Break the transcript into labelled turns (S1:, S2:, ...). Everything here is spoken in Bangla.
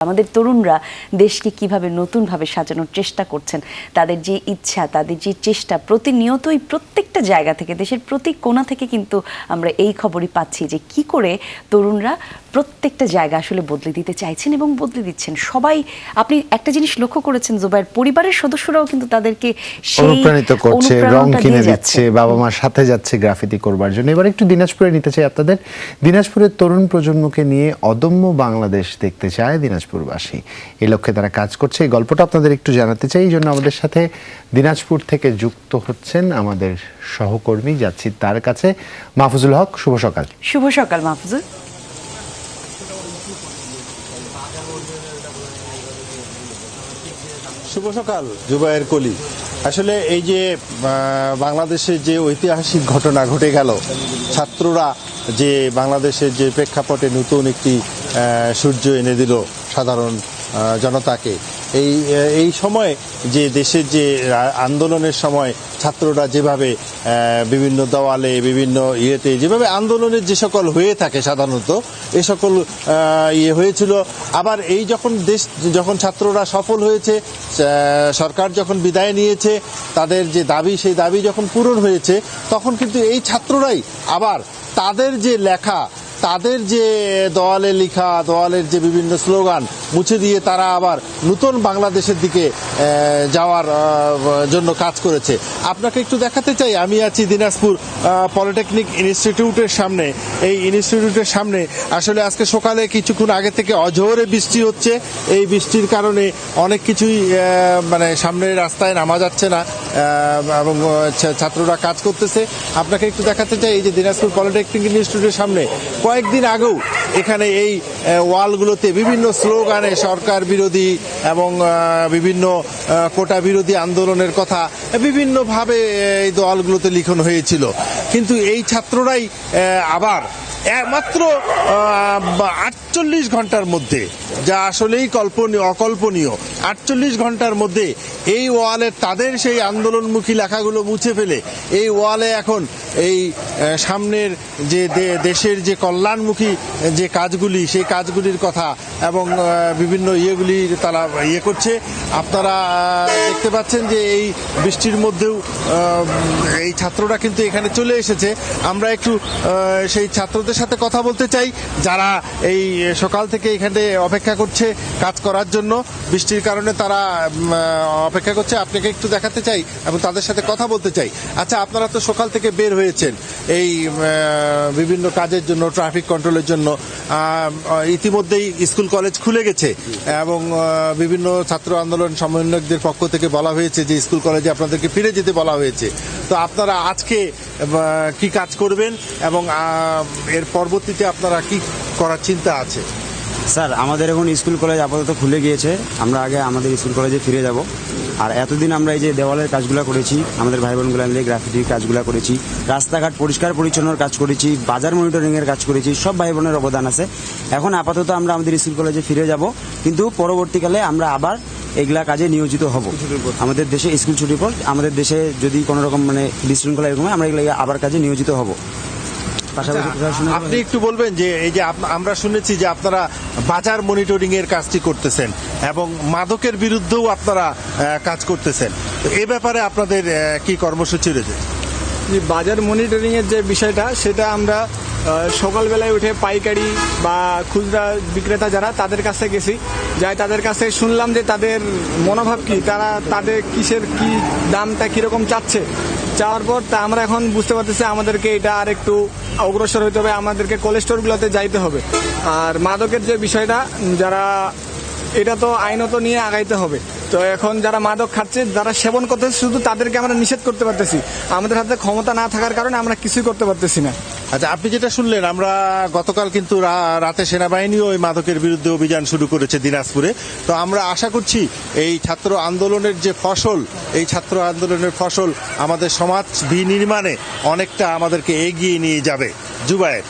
S1: আমাদের তরুণরা দেশকে কীভাবে নতুনভাবে সাজানোর চেষ্টা করছেন তাদের যে ইচ্ছা তাদের যে চেষ্টা প্রতিনিয়তই প্রত্যেকটা জায়গা থেকে দেশের প্রতি কোণা থেকে কিন্তু আমরা এই খবরই পাচ্ছি যে কি করে তরুণরা প্রত্যেকটা জায়গা আসলে বদলে দিতে চাইছেন এবং বদলে দিচ্ছেন। সবাই আপনি একটা জিনিস লক্ষ্য করেছেন জুবাইর পরিবারের সদস্যরাও কিন্তু তাদেরকে
S2: অনুপ্রাণিত করছে রং কিনে দিচ্ছে বাবা মার সাথে যাচ্ছে গ্রাফিতি করবার জন্য। এবার একটু দিনাজপুরে নিতে চাই আপনাদের। দিনাজপুরের তরুণ প্রজন্মকে নিয়ে অদম্য বাংলাদেশ দেখতে চায় দিনাজপুরবাসী। এই লক্ষ্যে তারা কাজ করছে। এই গল্পটা আপনাদের একটু জানাতে চাই। এই জন্য আমাদের সাথে দিনাজপুর থেকে যুক্ত হচ্ছেন আমাদের সহকর্মী যাচ্ছি তার কাছে। মাহফুজুল হক শুভ সকাল।
S1: শুভ সকাল মাহফুজুল।
S3: শুভ সকাল জুবায়ের কলি। আসলে এই যে আহ, বাংলাদেশের যে ঐতিহাসিক ঘটনা ঘটে গেল ছাত্ররা যে বাংলাদেশের যে প্রেক্ষাপটে নতুন একটি আহ, সূর্য এনে দিল সাধারণ জনতাকে। এই এই সময় যে দেশের যে আন্দোলনের সময় ছাত্ররা যেভাবে বিভিন্ন দেওয়ালে, বিভিন্ন ইয়েতে যেভাবে আন্দোলনের যে সকল হয়ে থাকে সাধারণত, এ সকল ইয়ে হয়েছিল। আবার এই যখন দেশ, যখন ছাত্ররা সফল হয়েছে সরকার যখন বিদায় নিয়েছে, তাদের যে দাবি, সেই দাবি যখন পূরণ হয়েছে, তখন কিন্তু এই ছাত্ররাই আবার তাদের যে লেখা তাদের যে দেওয়ালে লেখা দেওয়ালের যে বিভিন্ন স্লোগান, মুছে দিয়ে তারা আবার নতুন বাংলাদেশের দিকে যাওয়ার জন্য কাজ করেছে। আপনাকে একটু দেখাতে চাই, আমি আছি দিনাজপুর পলিটেকনিক ইনস্টিটিউটের সামনে। এই ইনস্টিটিউটের সামনে আসলে আজকে সকালে কিছুক্ষণ আগে থেকে অঝোরে বৃষ্টি হচ্ছে। এই বৃষ্টির কারণে অনেক কিছুই মানে সামনের রাস্তায় নামা যাচ্ছে না। এবং ছাত্ররা কাজ করতেছে। আপনাকে একটু দেখাতে চাই, এই যে দিনাজপুর পলিটেকনিক ইনস্টিটিউটের সামনে কয়েকদিন আগেও এখানে এই ওয়ালগুলোতে বিভিন্ন স্লোগানে সরকার বিরোধী এবং বিভিন্ন কোটা বিরোধী আন্দোলনের কথা বিভিন্নভাবে এই দলগুলোতে লিখন হয়েছিল। কিন্তু এই ছাত্ররাই আবার মাত্র আটচল্লিশ ঘণ্টার মধ্যে, যা আসলেই কল্পনীয়, অকল্পনীয়, আটচল্লিশ ঘণ্টার মধ্যে এই ওয়ালে তাদের সেই আন্দোলনমুখী লেখাগুলো মুছে ফেলে, এই ওয়ালে এখন এই সামনের যে দেশের যে কল্যাণমুখী যে কাজগুলি, সেই কাজগুলির কথা এবং বিভিন্ন ইয়েগুলি তারা ইয়ে করছে। আপনারা দেখতে পাচ্ছেন যে এই বৃষ্টির মধ্যেও এই ছাত্ররা কিন্তু এখানে চলে এসেছে। আমরা একটু সেই ছাত্রদের সাথে কথা বলতে চাই। যারা এই সকাল থেকে এখানে অপেক্ষা করছে কাজ করার জন্য, বৃষ্টির কারণে তারা অপেক্ষা করছে, আপনাকে একটু দেখাতে চাই এবং তাদের সাথে কথা বলতে চাই। আচ্ছা আপনারা তো সকাল থেকে বের হয়েছেন এই বিভিন্ন কাজের জন্য ট্রাফিক কন্ট্রোলের জন্য। ইতিমধ্যেই স্কুল কলেজ খুলে গেছে এবং বিভিন্ন ছাত্র আন্দোলন সমন্বয়কদের পক্ষ থেকে বলা হয়েছে যে, স্কুল কলেজে আপনাদেরকে ফিরে যেতে বলা হয়েছে। তো আপনারা আজকে কি কাজ করবেন এবং এর পরবর্তীতে আপনারা কি করার চিন্তা আছে?
S4: স্যার, আমাদের এখন স্কুল কলেজ আপাতত খুলে গিয়েছে। আমরা আগে আমাদের স্কুল কলেজে ফিরে যাব। আর এতদিন আমরা এই যে দেওয়ালের কাজগুলো করেছি, আমাদের ভাই বোনগুলো মিলে গ্রাফিটির কাজগুলো করেছি, রাস্তাঘাট পরিষ্কার পরিচ্ছন্নর কাজ করেছি, বাজার মনিটরিংয়ের কাজ করেছি, সব ভাই বোনের অবদান আছে। এখন আপাতত আমরা আমাদের স্কুল কলেজে ফিরে যাব। কিন্তু পরবর্তীকালে আমরা আবার এগুলা কাজে নিয়োজিত হব। আমাদের দেশে স্কুল ছুটির পর আমাদের দেশে যদি কোনো রকম মানে বিশৃঙ্খলা এরকম হয়, আমরা এগুলা আবার কাজে নিয়োজিত হব। পাশাপাশি
S3: আপনি একটু বলবেন যে এই যে আমরা শুনেছি যে আপনারা বাজার মনিটরিং এর কাজটি করতেছেন এবং মাদকের বিরুদ্ধেও আপনারা কাজ করতেছেন। এ ব্যাপারে আপনাদের কি কর্মসূচি রয়েছে?
S5: যে বাজার মনিটরিংয়ের যে বিষয়টা, সেটা আমরা সকালবেলায় উঠে পাইকারি বা খুচরা বিক্রেতা যারা, তাদের কাছে গেছি। যাই তাদের কাছে শুনলাম যে তাদের মনোভাব কি, তারা তাদের কিসের কি দামটা কীরকম চাচ্ছে। চাওয়ার পর তা আমরা এখন বুঝতে পারতেছি আমাদেরকে এটা আর একটু অগ্রসর হতে হবে, আমাদেরকে কোল্ড স্টোরগুলোতে যাইতে হবে। আর মাদকের যে বিষয়টা, যারা এটা তো আইনত নিয়ে আগাইতে হবে। তো এখন যারা মাদক খাচ্ছে, যারা সেবন করতেছে, শুধু তাদেরকে আমরা নিষেধ করতে পারতেছি। আমাদের হাতে ক্ষমতা না থাকার কারণে আমরা কিছুই করতে পারতেছি না।
S3: আচ্ছা আপনি যেটা শুনলেন, আমরা গতকাল কিন্তু রাতে সেনাবাহিনীও ওই মাদকের বিরুদ্ধে অভিযান শুরু করেছে দিনাজপুরে। তো আমরা আশা করছি, এই ছাত্র আন্দোলনের যে ফসল, এই ছাত্র আন্দোলনের ফসল আমাদের সমাজ বিনির্মাণে অনেকটা আমাদেরকে এগিয়ে নিয়ে যাবে। জুবায়ের।